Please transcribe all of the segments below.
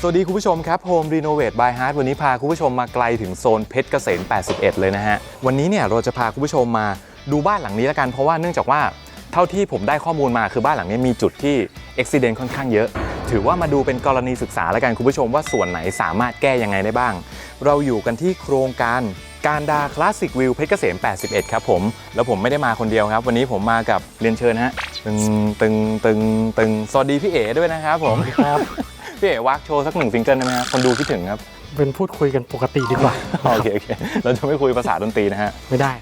สวัสดีคุณผู้ชมครับ Home Renovate by Heart วันนี้พาคุณผู้ชมมาไกลถึงโซนเพชรเกษม 81 เลยนะฮะ วันนี้เนี่ยเราจะพาคุณผู้ชมมาดูบ้านหลังนี้แล้วกัน เพราะว่าเนื่องจากว่าเท่าที่ผมได้ข้อมูลมาคือบ้านหลังนี้มีจุดที่อุบิเหตุค่อนข้างเยอะ ถือว่ามาดูเป็นกรณีศึกษาแล้วกันคุณผู้ชมว่าส่วนไหนสามารถแก้ยังไงได้บ้าง เราอยู่กันที่โครงการการดาคลาสสิกวิวเพชรเกษม 81 ครับผม แล้วผมไม่ได้มาคนเดียวครับ วันนี้ผมมากับเรียนเชิญฮะ ตึงตึงตึงตึงสวัสดีพี่เอ๋ด้วยนะครับผมครับ พี่เอ๋วักโชว์สักหนึ่งซิงเกิลได้ไหมครับคนดูคิดถึงครับ เป็นพูดคุยกันปกติดีกว่า โอเคโอเคเราจะไม่คุยภาษาดนตรีนะฮะ ไม่ได้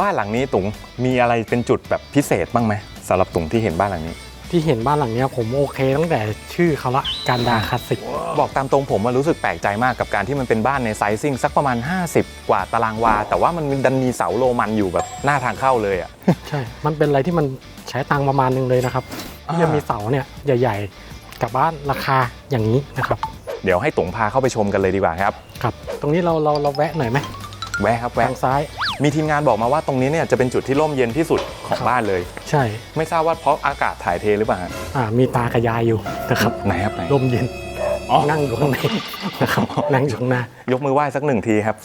บ้านหลังนี้ตุ๋งมีอะไรเป็นจุดแบบพิเศษบ้างไหมสำหรับตุ๋งที่เห็นบ้านหลังนี้ ที่เห็นบ้านหลังเนี้ยผมโอเคตั้งแต่ชื่อเขาละการดาคลาสสิกบอกตามตรงผมมารู้สึกแปลกใจมากกับการที่มันเป็นบ้านในไซซิ่งสักประมาณ 50 กว่าตารางวา แต่ว่ามันดันมีเสาโรมันอยู่แบบหน้าทางเข้าเลยอะ ใช่ มันเป็นอะไรที่มันใช้ตังค์ประมาณนึงเลยนะครับอ่าที่จะมีเสาเนี่ยใหญ่ๆ กับบ้านราคาอย่างนี้นะครับเดี๋ยวให้ตุ๋งพาเข้าไปชมกันเลยดีกว่าครับ ครับ ตรงนี้เราเราเราแวะหน่อยไหมแวะครับแวะทางซ้าย มีทีมงานบอกมาว่าตรงนี้เนี่ยจะเป็นจุดที่ร่มเย็นที่สุดของครับบ้านเลย ใช่ ไม่ทราบว่าเพราะอากาศถ่ายเทหรือเปล่าฮะอ่า มีตากระยายอยู่นะครับไหนครับไหนลมเย็นอ๋อนั่งอยู่ข้างในนะครับนั่งอยู่ข้างหน้ายกมือไหว้สักหนึ่งทีครับ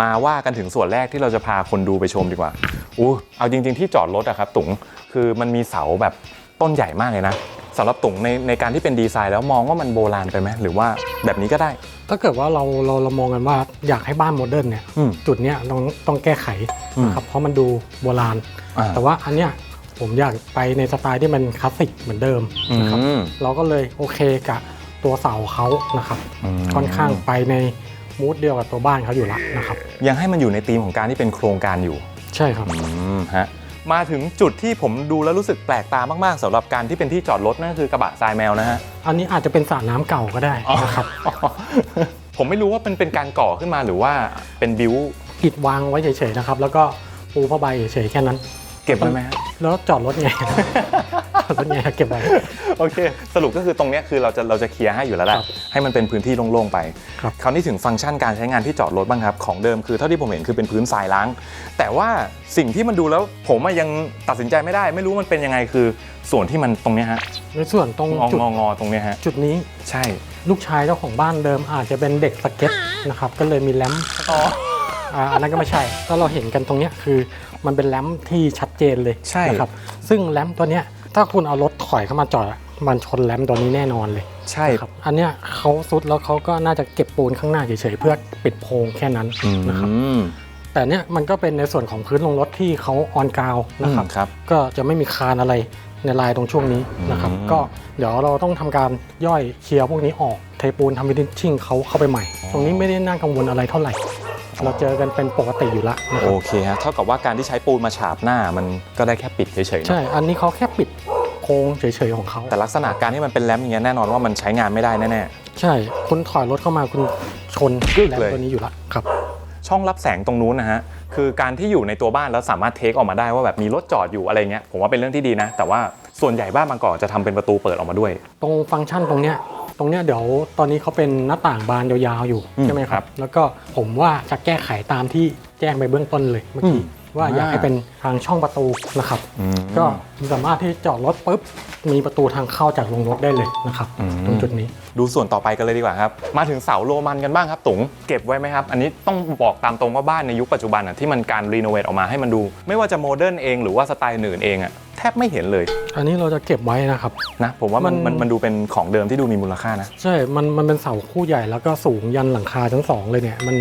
มาว่ากันถึงส่วนแรกที่เราจะพาคนดูไปชมดีกว่าอู้เอาจริง ๆ ที่จอดรถอะครับ ตุ๋งคือมันมีเสาแบบต้นใหญ่มากเลยนะ สำหรับตุ๋งในในการที่เป็นดีไซน์แล้วมองว่ามันโบราณไปไหมหรือว่าแบบนี้ก็ได้ ถ้าเกิดว่าเราเราเรามองกันว่าอยากให้บ้านโมเดิร์นเนี่ยอืม จุดเนี้ยต้องต้องแก้ไขอืม นะครับเพราะมันดูโบราณ อ่าแต่ว่าอันเนี้ยผมอยากไปในสไตล์ที่มันคลาสสิกเหมือนเดิมนะครับอืมเราก็เลยโอเคกับตัวเสาเขานะครับอืมค่อนข้างไปในมูดเดียวกับตัวบ้านเขาอยู่ละนะครับ ยังให้มันอยู่ในธีมของการที่เป็นโครงการอยู่ใช่ครับ อืมฮะ มาถึงจุดที่ผมดูแล้วรู้สึกแปลกตามากๆสำหรับการที่เป็นที่จอดรถนั่นคือกระบะทรายแมวนะฮะอันนี้อาจจะเป็นสระน้ำเก่าก็ได้นะครับผมไม่รู้ว่าเป็นเป็นการก่อขึ้นมาหรือว่าเป็นบิวอิดวางไว้เฉยๆนะครับแล้วก็ปูผ้าใบเฉยๆแค่นั้นเก็บไว้ไหมฮะ แล้วจอดรถไง จอดรถไงเก็บไว้ โอเค สรุปก็คือตรงเนี้ยคือเราจะเราจะเคลียร์ให้อยู่แล้วแหละครับให้มันเป็นพื้นที่โล่งๆไป ครับ คราวนี้ถึงฟังก์ชันการใช้งานที่จอดรถบ้างครับ ของเดิมคือเท่าที่ผมเห็นคือเป็นพื้นทรายล้าง แต่ว่าสิ่งที่มันดูแล้วผมอะยังตัดสินใจไม่ได้ ไม่รู้มันเป็นยังไงคือส่วนที่มันตรงเนี้ยฮะในส่วนตรงงอจุดงองอตรงเนี้ยฮะจุดนี้ใช่ลูกชายเจ้าของบ้านเดิมอาจจะเป็นเด็กสเก็ตนะครับ ก็เลยมีแรมป์อ๋ออ่าอันนั้นก็ไม่ใช่ก็เราเห็นกันตรงเนี้ยคือ มันเป็นแรมป์ที่ชัดเจนเลยใช่ นะครับ ซึ่งแรมป์ตัวเนี้ยถ้าคุณเอารถถอยเข้ามาจอดอะมันชนแรมป์ตัวนี้แน่นอนเลยใช่ นะครับ อันเนี้ยเขาซุดแล้วเขาก็น่าจะเก็บปูนข้างหน้าเฉยๆเพื่อปิดโพรงแค่นั้นอืมนะครับแต่เนี้ยมันก็เป็นในส่วนของพื้นลงรถที่เขาออนกราวนะครับ ครับ ก็จะไม่มีคานอะไรในลายตรงช่วงนี้นะครับ อืม ก็เดี๋ยวเราต้องทำการย่อยเคลียร์พวกนี้ออกเทปูนทำวินิชชิ่งเขาเข้าไปใหม่ ตรงนี้ไม่ได้น่ากังวลอะไรเท่าไหร่ เราเจอกันเป็นปกติอยู่แล้วนะคโอรับเคฮะเท่ากับว่าการที่ใช้ปูนมาฉาบหน้ามันก็ได้แค่ปิดเฉยๆเนอะใช่อันนี้เขาแค่ปิดโครงเฉยๆของเขาแต่ลักษณะการที่มันเป็นแรมอย่างเงี้ยแน่นอนว่ามันใช้งานไม่ได้แน่ ใช่คุณถอยรถเข้ามาคุณชนกึกแรมเลย ตัวนี้อยู่แล้วครับ ๆช่องรับแสงตรงนู้นนะฮะคือการที่อยู่ในตัวบ้านแล้วสามารถเทคออกมาได้ว่าแบบมีรถจอดอยู่อะไรเงี้ยผมว่าเป็นเรื่องที่ดีนะ แต่ว่าส่วนใหญ่บ้านบางกอกจะทำเป็นประตูเปิดออกมาด้วย ตรงฟังก์ชันตรงเนี้ย ตรงเนี้ยเดี๋ยวตอนนี้เขาเป็นหน้าต่างบานยาวๆอยู่อืมใช่ไหมคครัรับ บ แล้วก็ผมว่าจะแก้ไขตามที่แจ้งไปเบื้องต้นเลยเมื่อกี้อืมว่าอยากให้อ่าเป็นทางช่องประตูนะครับ อืม ก็สามารถที่จอดรถปุ๊บมีประตูทางเข้าจากโรงรถได้เลยนะครับอืม ตรงจุดนี้ ดูส่วนต่อไปกันเลยดีกว่าครับ มาถึงเสาโรมันกันบ้างครับตุ๋งเก็บไว้ไหมครับ อันนี้ต้องบอกตามตรงว่าบ้านในยุคปัจจุบันอะที่มันการรีโนเวทออกมาให้มันดู ไม่ว่าจะโมเดิร์นเองหรือว่าสไตล์อื่นเองอะ แทบไม่เห็นเลยอันนี้เราจะเก็บไว้นะครับ นะผมว่ามันมัมันนมันดูเป็นของเดิมที่ดูมีมูลค่านะ ใช่ มันมันเป็นเสาคู่ใหญ่แล้วก็สูงยันหลังคาทั้งสองเลยเนี่ย มัน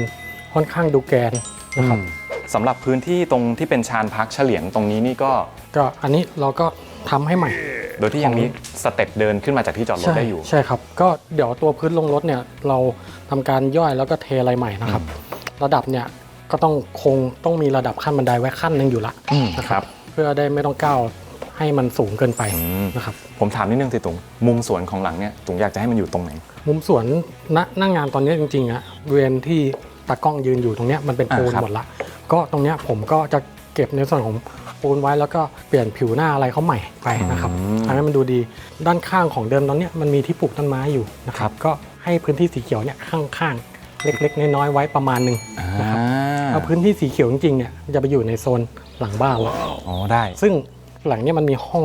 ค่อนข้างดูแกนนะครับ สำหรับพื้นที่ตรงที่เป็นชานพักเฉลียงตรงนี้นี่ก็ ก็อันนี้เราก็ทำให้ใหม่ โดยที่ยังมีสเต็ปเดินขึ้นมาจากที่จอดรถใช่ได้อยู่ ใช่ครับ ก็เดี๋ยวตัวพื้นลงรถเนี่ยเราทำการย่อยแล้วก็เทอะไรใหม่นะครับ ระดับเนี่ยก็ต้องคงต้องมีระดับขั้นบันไดไว้ขั้นหนึ่งอยู่ละอืมนะครับ เพื่อได้ไม่ต้องก้าว ให้มันสูงเกินไปอืม นะครับ ผมถามนิดนึงสิตุงมุมสวนของหลังเนี่ยตุงอยากจะให้มันอยู่ตรงไหน มุมสวนณหน้างานตอนนี้จริงๆอะเวรที่ตากล้องยืนอยู่ตรงเนี้ยมันเป็นปูนอ่าครับ หมดละ ก็ตรงเนี้ยผมก็จะเก็บในส่วนของปูนไว้แล้วก็เปลี่ยนผิวหน้าอะไรเขาใหม่ไปนะครับทำให้มันดูดีด้านข้างของเดิมตอนเนี้ยมันมีที่ปลูกต้นไม้อยู่นะครับก็ให้พื้นที่สีเขียวเนี่ยข้างๆ เล็กๆ น้อยๆไว้ประมาณหนึ่งอ่านะครับถ้าพื้นที่สีเขียวจริงๆเนี่ยจะไปอยู่ในโซนหลังบ้านละอ๋อได้ซึ่ง หลังเนี้มันมีห้อง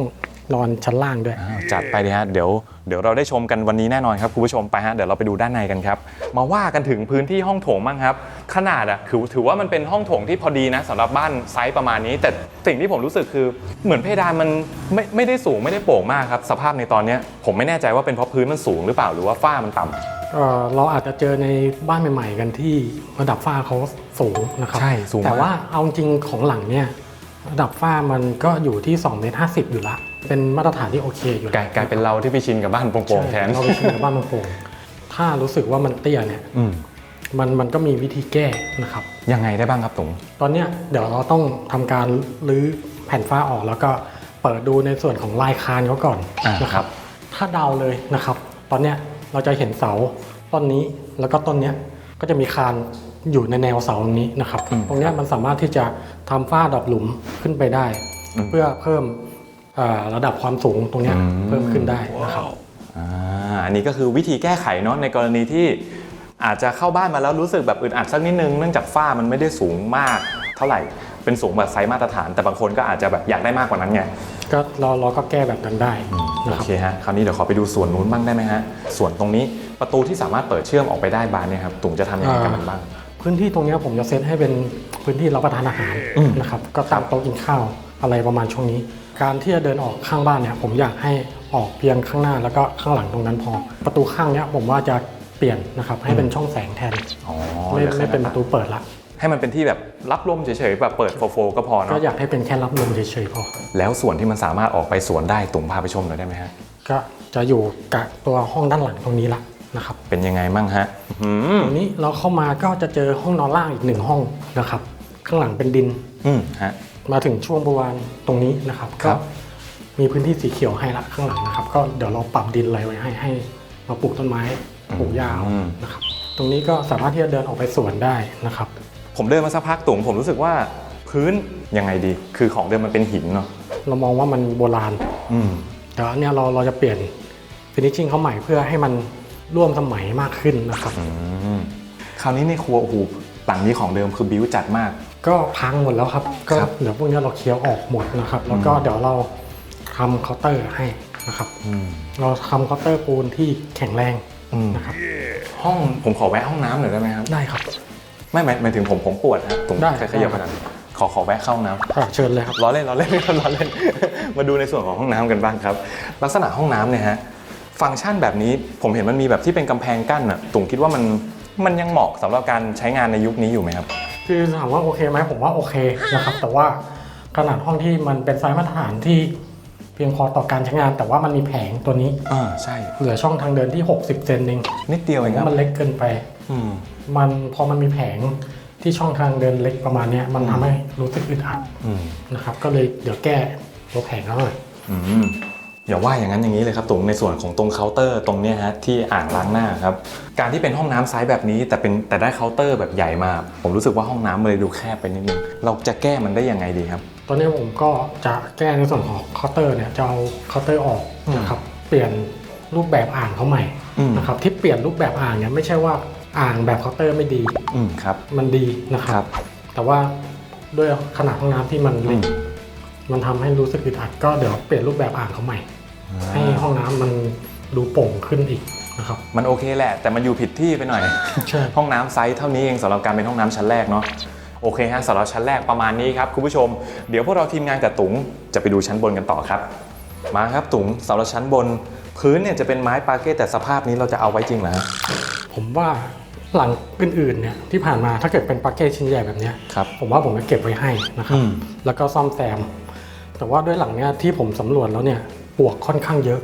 นอนชั้นล่างด้วย อ้าวจัดไปเลยฮะเดี๋ยวเดี๋ยวเราได้ชมกันวันนี้แน่นอนครับคุณผู้ชมไปฮะเดี๋ยวเราไปดูด้านในกันครับ มาว่ากันถึงพื้นที่ห้องโถงบ้างครับ ขนาดอะถือถือว่ามันเป็นห้องโถงที่พอดีนะสำหรับบ้านไซส์ประมาณนี้ แต่สิ่งที่ผมรู้สึกคือเหมือนเพดานมันไม่ไม่ได้สูงไม่ได้โปร่งมากครับสภาพในตอนเนี้ยผมไม่แน่ใจว่าเป็นเพราะพื้นมันสูงหรือเปล่าหรือว่าฝ้ามันต่ำ เอ่อเราอาจจะเจอในบ้านใหม่ ๆ กันที่ระดับฝ้าเขาสูงนะครับใช่สูงมาก แต่ว่าเอาจริงของหลังเนี่ย ระดับฝ้ามันก็อยู่ที่2เมตร50อยู่ละ เป็นมาตรฐานที่โอเคอยู่กลายกลายเป็นเราที่ไปชินกับบ้านโปร่งๆแทนใช่เราไปชิมกับบ้านมันโปร่งถ้ารู้สึกว่ามันเตี้ยเนี่ยอืมมันมันก็มีวิธีแก้นะครับ ยังไงได้บ้างครับตุงตอนเนี้ยเดี๋ยวเราต้องทำการรื้อแผ่นฝ้าออก แล้วก็เปิดดูในส่วนของลายคานเขาก่อนอ่านะครับ ถ้าเดาเลยนะครับ ตอนเนี้ยเราจะเห็นเสาต้นนี้แล้วก็ต้นเนี้ยก็จะมีคาน อยู่ในแนวเสาตรงนี้นะครับตรงเนี้ยมันสามารถที่จะทำฝ้าดับหลุมขึ้นไปได้เพื่อเพิ่มเอ่อระดับความสูงตรงเนี้ยเพิ่มขึ้นได้นะครับ อ่าอันนี้ก็คือวิธีแก้ไขเนาะในกรณีที่อาจจะเข้าบ้านมาแล้วรู้สึกแบบอึดอัดสักนิดนึงเนื่องจากฝ้ามันไม่ได้สูงมากเท่าไหร่ เป็นสูงแบบไซส์มาตรฐาน แต่บางคนก็อาจจะแบบอยากได้มากกว่านั้นไงก็เราเราก็แก้แบบนั้นได้โอนะครับ เคฮะคราวนี้เดี๋ยวขอไปดูส่วนนู้นบ้างได้ไหมฮะส่วนตรงนี้ประตูที่สามารถเปิดเชื่อมออกไปได้บานเนี่ยครับตุงจะทำยังไงกับมันบ้าง พื้นที่ตรงเนี้ยผมจะเซตให้เป็นพื้นที่รับประทานอาหารอืมนะครับก็ตามโต๊ะกินข้าวอะไรประมาณช่วงนี้ การที่จะเดินออกข้างบ้านเนี่ยผมอยากให้ออกเพียงข้างหน้าแล้วก็ข้างหลังตรงนั้นพอ ประตูข้างเนี้ยผมว่าจะเปลี่ยนนะครับให้เป็นช่องแสงแทนอ๋อไม่ดี๋ยวไม่เป็นประตูเปิดละให้มันเป็นที่แบบรับลมเฉยๆแบบเปิดโฟๆก็พอก็เนาะอยากให้เป็นแค่รับลมเฉยๆพอ แล้วส่วนที่มันสามารถออกไปสวนได้ตุงพาไปชมหน่อยได้ไหมฮะก็จะอยู่กับตัวห้องด้านหลังตรงนี้ละ นะครับเป็นยังไงมั่งฮะอืมตรงนี้เราเข้ามาก็จะเจอห้องนอนล่างอีกหนึ่งห้องนะครับ ข้างหลังเป็นดินอืมฮะมาถึงช่วงบริเวณตรงนี้นะครับครัก็บมีพื้นที่สีเขียวให้ละข้างหลังนะครับ ก็เดี๋ยวเราปรับดินอะไรไว้ให้ให้มาปลูกต้นไม้ปลูกหญ้าเอานะครับ ตรงนี้ก็สามารถที่จะเดินออกไปสวนได้นะครับ ผมเดินมาสักพักตุงผมรู้สึกว่าพื้นยังไงดี คือของเดิมมันเป็นหินเนาะเรามองว่ามันโบราณ อืมแต่อันเนี้ยเราเราจะเปลี่ยนฟินิชชิ่งเขาใหม่เพื่อให้มัน ร่วมสมัยมากขึ้นนะครับอืมคราวนี้ในครัวโอ้โหหลังนี้ของเดิมคือบิวจัดมาก ก็พังหมดแล้วครับ ก็ครับ เดี๋ยวพวกนี้เราเคลียร์ออกหมดนะครับ แล้วก็เดี๋ยวเราทำเคาน์เตอร์ให้นะครับ อืมเราทำเคาน์เตอร์ปูนที่แข็งแรงอืมนะครับ ห้องผมขอแวะห้องน้ำหน่อยได้ไหมครับ ได้ครับ ไม่หมายหมายถึงผมผมปวดฮะตุงได้ เคยขยับขนาดนั้นขอขอแวะเข้าห้องน้ำอะเชิญเลยครับ ล้อเล่นล้อเล่น ล้อเล่น มาดูในส่วนของห้องน้ำกันบ้างครับ ลักษณะห้องน้ำเนี่ยฮะ ฟังก์ชันแบบนี้ผมเห็นมันมีแบบที่เป็นกำแพงกั้นอะตุงคิดว่ามันมันยังเหมาะสำหรับการใช้งานในยุคนี้อยู่ไหมครับ คือถามว่าโอเคไหมผมว่าโอเคนะครับแต่ว่าขนาดห้องที่มันเป็นไซส์มาตรฐานที่เพียงพอต่อการใช้งาน แต่ว่ามันมีแผงตัวนี้อ่าใช่เหลือช่องทางเดินที่ 60 เซนเองนิดเดียวเองครับมันเล็กเกินไป อืม มันพอมันมีแผงที่ช่องทางเดินเล็กประมาณเนี้ยมันทำให้รู้สึกอึดอัดอืมนะครับก็เลยเดี๋ยวแก้ตัวแผงแล้วหน่อย อืม อย่าว่าอย่างนั้นอย่างนี้เลยครับตุงในส่วนของตรงเคาน์เตอร์ตรงเนี้ยฮะที่อ่างล้างหน้าครับการที่เป็นห้องน้ำไซส์แบบนี้ แต่เป็นแต่ได้เคาน์เตอร์แบบใหญ่มาผมรู้สึกว่าห้องน้ำมันเลยดูแคบไปนิดนึงเราจะแก้มันได้ยังไงดีครับ ตอนนี้ผมก็จะแก้ในส่วนของเคาน์เตอร์เนี่ยจะเอาเคาน์เตอร์ออกนะครับเปลี่ยนรูปแบบอ่างเขาใหม่อืมนะครับที่เปลี่ยนรูปแบบอ่างเนี่ยไม่ใช่ว่าอ่างแบบเคาน์เตอร์ไม่ดีอืมครับมันดีนะคครัรับบแต่ว่าด้วยขนาดห้องน้ำที่มันเล็กอื มมันทำให้รู้สึกอึดอัดก็เดี๋ยวเปลี่ยนรูปแบบอ่างเขาใหม่ ให้ห้องน้ำมันดูโปร่งขึ้นอีกนะครับมันโอเคแหละ แต่มันอยู่ผิดที่ไปหน่อยใช่ห้องน้ำไซส์เท่านี้เองสำหรับการเป็นห้องน้ำชั้นแรกเนาะโอเคฮะสำหรับชั้นแรกประมาณนี้ครับคุณผู้ชมเดี๋ยวพวกเราทีมงานกับตุงจะไปดูชั้นบนกันต่อครับ มาครับตุงสำหรับชั้นบน พื้นเนี่ยจะเป็นไม้ปาเก้แต่สภาพนี้เราจะเอาไว้จริงเหรอฮะผมว่าหลังอื่นๆเนี่ยที่ผ่านมาถ้าเกิดเป็นปาเก้ชิ้นใหญ่แบบเนี้ยครับผมว่าผมจะเก็บไว้ให้นะครับอืมแล้วก็ซ่อมแซม แต่ว่าด้วยหลังเนี้ยที่ผมสำรวจแล้วเนี่ยปลวกค่อนข้างเยอะ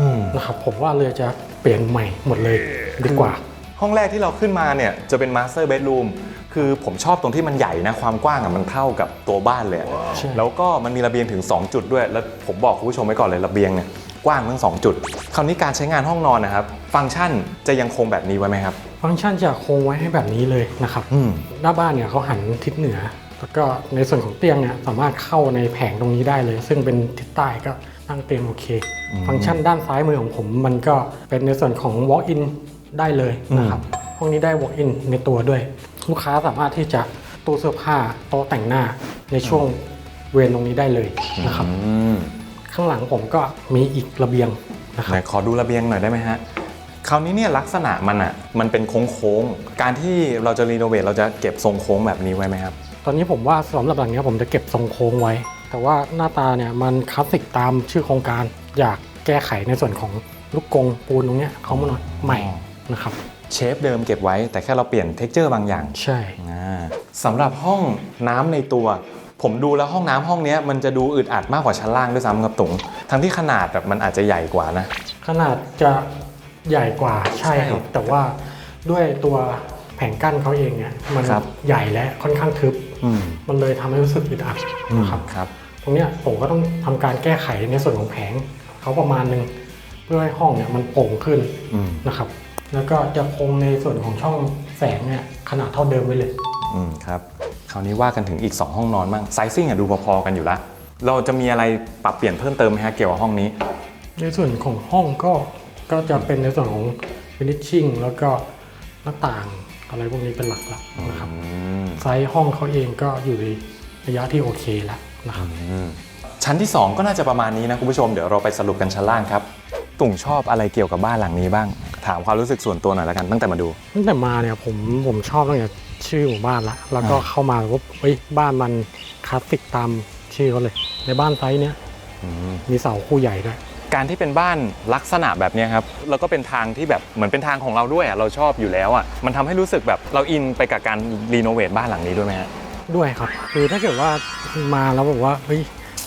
อืมนะครับผมว่าเลยจะเปลี่ยนใหม่หมดเลยดีกว่า ห้องแรกที่เราขึ้นมาเนี่ยจะเป็นมาสเตอร์เบดรูมคือผมชอบตรงที่มันใหญ่นะ ความกว้างอะมันเท่ากับตัวบ้านเลยอะใช่ แล้วก็มันมีระเบียงถึง 2 จุดด้วย แล้วผมบอกคุณผู้ชมไว้ก่อนเลยระเบียงเนี่ยกว้างทั้ง 2 จุด คราวนี้การใช้งานห้องนอนนะครับ ฟังก์ชันจะยังคงแบบนี้ไว้ไหมครับ ฟังก์ชันจะคงไว้ให้แบบนี้เลยนะครับ อืม หน้าบ้านเนี่ยเขาหันทิศเหนือ แล้วก็ในส่วนของเตียงเนี่ยสามารถเข้าในแผงตรงนี้ได้เลย ซึ่งเป็นทิศใต้ก็ตั้งเตียงโอเค ฟังก์ชันด้านซ้ายมือของผมมันก็เป็นในส่วนของ walk in ได้เลยนะครับห้องนี้ได้ walk in ในตัวด้วย ลูกค้าสามารถที่จะตู้เสื้อผ้าโต๊ะแต่งหน้าในช่วงเวรตรงนี้ได้เลยนะครับอืมข้างหลังผมก็มีอีกระเบียงนะคไหนรับขอดูระเบียงหน่อยได้ไหมฮะคราวนี้เนี่ยลักษณะมันอะมันเป็นโค้งๆการที่เราจะรีโนเวทเราจะเก็บทรงโค้งแบบนี้ไว้ไหมครับ ตอนนี้ผมว่าสำหรับหลังเนี้ยผมจะเก็บทรงโค้งไว้ แต่ว่าหน้าตาเนี่ยมันคลาสสิกตามชื่อโครงการ อยากแก้ไขในส่วนของลูกกรงปูนตรงเนี้ยเขามาหน่อยใหม่อ๋อนะครับเชฟเดิมเก็บไว้แต่แค่เราเปลี่ยนเท็กเจอร์บางอย่างใช่อ่าสำหรับห้องน้ำในตัว ผมดูแล้วห้องน้ำห้องเนี้ยมันจะดูอึดอัดมากกว่าชั้นล่างด้วยซ้ำครับตุ๋งทั้งที่ขนาดแบบมันอาจจะใหญ่กว่านะ ขนาดจะใหญ่กว่าใช่ครับใช่แต่ว่าด้วยตัวแผงกั้นเขาเองเนี่ยมันครับใหญ่และค่อนข้างทึบอื มมันเลยทำให้รู้สึกอึดอัดนะครับครับ ตรงเนี้ยผมก็ต้องทำการแก้ไขในส่วนของแผงเขาประมาณหนึ่งเพื่อให้ห้องเนี่ยมันโปร่งขึ้นอืมนะครับ แล้วก็จะคงในส่วนของช่องแสงเนี่ยขนาดเท่าเดิมไว้เลยอืมครับคราวนี้ว่ากันถึงอีก 2 ห้องนอนบ้างไซซิ่งอะดูพอๆกันอยู่ละเราจะมีอะไรปรับเปลี่ยนเพิ่มเติมไหมฮะเกี่ยวกับห้องนี้ ในส่วนของห้องก็ก็จะเป็นในส่วนของ finishing แล้วก็หน้าต่างอะไรพวกนี้เป็นหลักๆนะครับอืม ไซส์ห้องเขาเองก็อยู่ในระยะที่โอเคแล้วนะครับอืมชั้นที่ 2 ก็น่าจะประมาณนี้นะคุณผู้ชมเดี๋ยวเราไปสรุปกันชั้นล่างครับตุ่งชอบอะไรเกี่ยวกับบ้านหลังนี้บ้าง ถามความรู้สึกส่วนตัวหน่อยละกันตั้งแต่มาดู ตั้งแต่มาเนี่ยผมผมชอบตั้งแต่ชื่อหมู่บ้านละแล้วก็อ่าเข้ามาปุ๊บเฮ้ยบ้านมันคลาสสิกตามชื่อเขาเลย ในบ้านไซส์เนี้ยอืมมีเสาคู่ใหญ่ด้วย การที่เป็นบ้านลักษณะแบบเนี้ยครับแล้วก็เป็นทางที่แบบเหมือนเป็นทางของเราด้วยอะเราชอบอยู่แล้วอะมันทำให้รู้สึกแบบเราอินไปกับการรีโนเวทบ้านหลังนี้ด้วยไหมฮะด้วยครับคือถ้าเกิดว่ามาแล้วบอกว่าเฮ้ย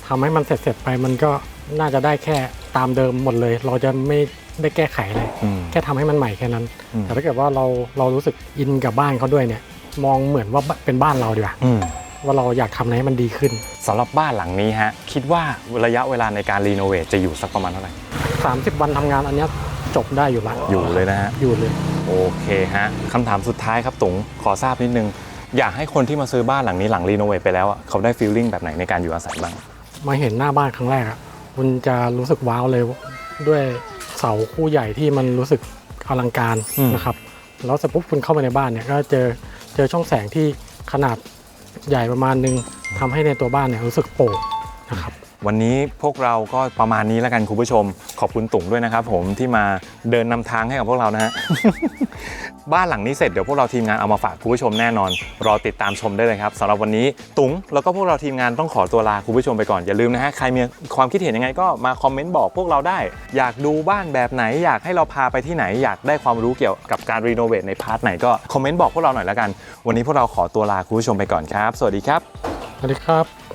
ทำให้มันเสร็จเสร็จๆไปมันก็น่าจะได้แค่ตามเดิมหมดเลย เราจะไม่ได้แก้ไขอะไรอืมแค่ทำให้มันใหม่แค่นั้นอืมแต่ถ้าเกิดว่าเราเรารู้สึกอินกับบ้านเขาด้วยเนี่ย มองเหมือนว่าเป็นบ้านเราดีกว่าอืม ว่าเราอยากทำอะไรให้มันดีขึ้น สำหรับบ้านหลังนี้ฮะ คิดว่าระยะเวลาในการรีโนเวทจะอยู่สักประมาณเท่าไหร่ 30 วันทำงานอันเนี้ยจบได้อยู่ละอยู่เลยนะฮะ อยู่เลย โอเคฮะคำถามสุดท้ายครับตุ๋งขอทราบนิดนึง อยากให้คนที่มาซื้อบ้านหลังนี้หลังรีโนเวทไปแล้วอะเขาได้ฟีลลิ่งแบบไหนในการอยู่อาศัยบ้าง มาเห็นหน้าบ้านครั้งแรกอะคุณจะรู้สึกว้าวเลยด้วยเสาคู่ใหญ่ที่มันรู้สึกอลังการอืม นะครับ แล้วเสร็จปุ๊บคุณเข้าไปในบ้านเนี่ยก็เจอเจอช่องแสงที่ขนาด ใหญ่ประมาณนึงทำให้ในตัวบ้านเนี่ยรู้สึกโปร่งนะครับ วันนี้พวกเราก็ประมาณนี้แล้วกันคุณผู้ชม ขอบคุณตุ๋งด้วยนะครับผมที่มาเดินนำทางให้กับพวกเรานะฮะ บ้านหลังนี้เสร็จเดี๋ยวพวกเราทีมงานเอามาฝากคุณผู้ชมแน่นอน รอติดตามชมได้เลยครับสำหรับวันนี้ตุ๋งแล้วก็พวกเราทีมงานต้องขอตัวลาคุณผู้ชมไปก่อนอย่าลืมนะฮะใครมีความคิดเห็นยังไงก็มาคอมเมนต์บอกพวกเราได้ อยากดูบ้านแบบไหน อยากให้เราพาไปที่ไหนอยากได้ความรู้เกี่ยวกับการรีโนเวทในพาร์ทไหนก็คอมเมนต์บอกพวกเราหน่อยแล้วกัน วันนี้พวกเราขอตัวลาคุณผู้ชมไปก่อนครับ สวัสดีครับสวัสดีครับ